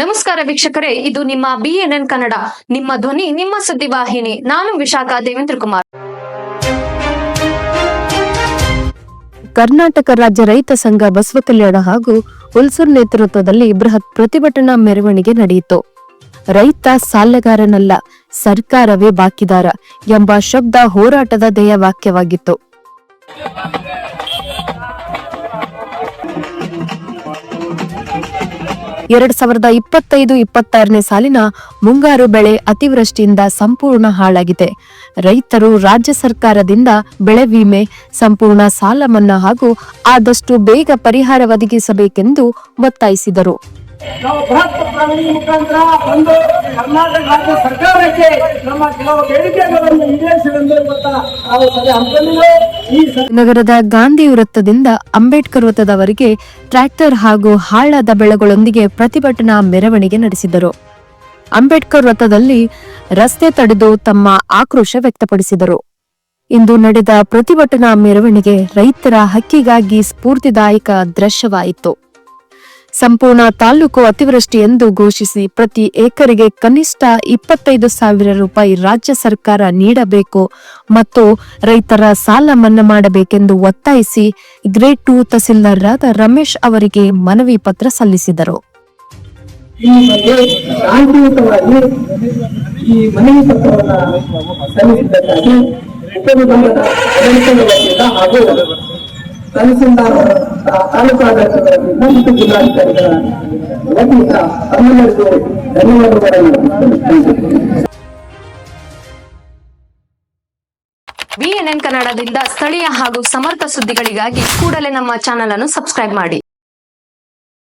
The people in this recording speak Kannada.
ನಮಸ್ಕಾರ ವೀಕ್ಷಕರೇ, ಇದು ನಿಮ್ಮ ಬಿಎನ್ಎನ್ ಕನ್ನಡ, ನಿಮ್ಮ ಧ್ವನಿ, ನಿಮ್ಮ ಸುದ್ದಿವಾಹಿನಿ ನಾನು ವಿಶಾಖ ದೇವೇಂದ್ರ ಕುಮಾರ್ ಕರ್ನಾಟಕ ರಾಜ್ಯ ರೈತ ಸಂಘ ಬಸವ ಕಲ್ಯಾಣ ಹಾಗೂ ಹುಲ್ಸೂರ್ ನೇತೃತ್ವದಲ್ಲಿ ಬೃಹತ್ ಪ್ರತಿಭಟನಾ ಮೆರವಣಿಗೆ ನಡೆಯಿತು. ರೈತ ಸಾಲಗಾರನಲ್ಲ, ಸರ್ಕಾರವೇ ಬಾಕಿದಾರ ಎಂಬ ಶಬ್ದ ಹೋರಾಟದ ಧ್ಯೇಯವಾಕ್ಯವಾಗಿತ್ತು. ಎರಡ್ ಸಾವಿರದ ಇಪ್ಪತ್ತೈದು ಇಪ್ಪತ್ತಾರನೇ ಸಾಲಿನ ಮುಂಗಾರು ಬೆಳೆ ಅತಿವೃಷ್ಟಿಯಿಂದ ಸಂಪೂರ್ಣ ಹಾಳಾಗಿದೆ. ರೈತರು ರಾಜ್ಯ ಸರ್ಕಾರದಿಂದ ಬೆಳೆ ವಿಮೆ, ಸಂಪೂರ್ಣ ಸಾಲ ಮನ್ನಾ ಹಾಗೂ ಆದಷ್ಟು ಬೇಗ ಪರಿಹಾರ ಒದಗಿಸಬೇಕೆಂದು ಒತ್ತಾಯಿಸಿದರು. ನಾವು ಬೃಹತ್ ಪ್ರಗತಿ ಮುಖಾಂತರ ಒಂದು ಕರ್ನಾಟಕ ರಾಜ್ಯ ಸರ್ಕಾರಕ್ಕೆ ನಮ್ಮ ಕೆಲವು ಬೇಡಿಕೆಗಳನ್ನು ಈಡೇರಿಸಿದಂತೆ ನಾವು ನಗರದ ಗಾಂಧಿ ವೃತ್ತದಿಂದ ಅಂಬೇಡ್ಕರ್ ವೃತ್ತದವರೆಗೆ ಟ್ರ್ಯಾಕ್ಟರ್ ಹಾಗೂ ಹಾಳದ ಬೆಳೆಗಳೊಂದಿಗೆ ಪ್ರತಿಭಟನಾ ಮೆರವಣಿಗೆ ನಡೆಸಿದರು. ಅಂಬೇಡ್ಕರ್ ವೃತ್ತದಲ್ಲಿ ರಸ್ತೆ ತಡೆದು ತಮ್ಮ ಆಕ್ರೋಶ ವ್ಯಕ್ತಪಡಿಸಿದರು. ಇಂದು ನಡೆದ ಪ್ರತಿಭಟನಾ ಮೆರವಣಿಗೆ ರೈತರ ಹಕ್ಕಿಗಾಗಿ ಸ್ಫೂರ್ತಿದಾಯಕ ದೃಶ್ಯವಾಯಿತು. ಸಂಪೂರ್ಣ ತಾಲೂಕು ಅತಿವೃಷ್ಟಿ ಎಂದು ಘೋಷಿಸಿ ಪ್ರತಿ ಏಕರಿಗೆ ಕನಿಷ್ಠ ಇಪ್ಪತ್ತೈದು ಸಾವಿರ ರೂಪಾಯಿ ರಾಜ್ಯ ಸರ್ಕಾರ ನೀಡಬೇಕು ಮತ್ತು ರೈತರ ಸಾಲ ಮನ್ನಾ ಮಾಡಬೇಕೆಂದು ಒತ್ತಾಯಿಸಿ ಗ್ರೇಡ್ ಟು ತಹಸೀಲ್ದಾರರಾದ ರಮೇಶ್ ಅವರಿಗೆ ಮನವಿ ಪತ್ರ ಸಲ್ಲಿಸಿದರು. ಈ ಬಗ್ಗೆ ಶಾಂತಿಯುತವಾಗಿ ಈ ಮನವಿ ಪತ್ರವನ್ನು ಸಲ್ಲಿಸಿದ್ದಕ್ಕಾಗಿ ಹಾಗೂ ತಹಸೀಲ್ದಾರ್ ತಾಲೂಕು ಆಡಳಿತದ ಮತ್ತು ಜಿಲ್ಲಾಧಿಕಾರಿಗಳ ವತಿಯಿಂದ ತಮ್ಮೆಲ್ಲರಿಗೂ ಧನ್ಯವಾದಗಳನ್ನು. ಬಿಎನ್ಎನ್ ಕನ್ನಡದಿಂದ ಸ್ಥಳೀಯ ಹಾಗೂ ಸಮರ್ಥ ಸುದ್ದಿಗಳಿಗಾಗಿ ಕೂಡಲೇ ನಮ್ಮ ಚಾನೆಲ್ ಅನ್ನು ಸಬ್ಸ್ಕ್ರೈಬ್ ಮಾಡಿ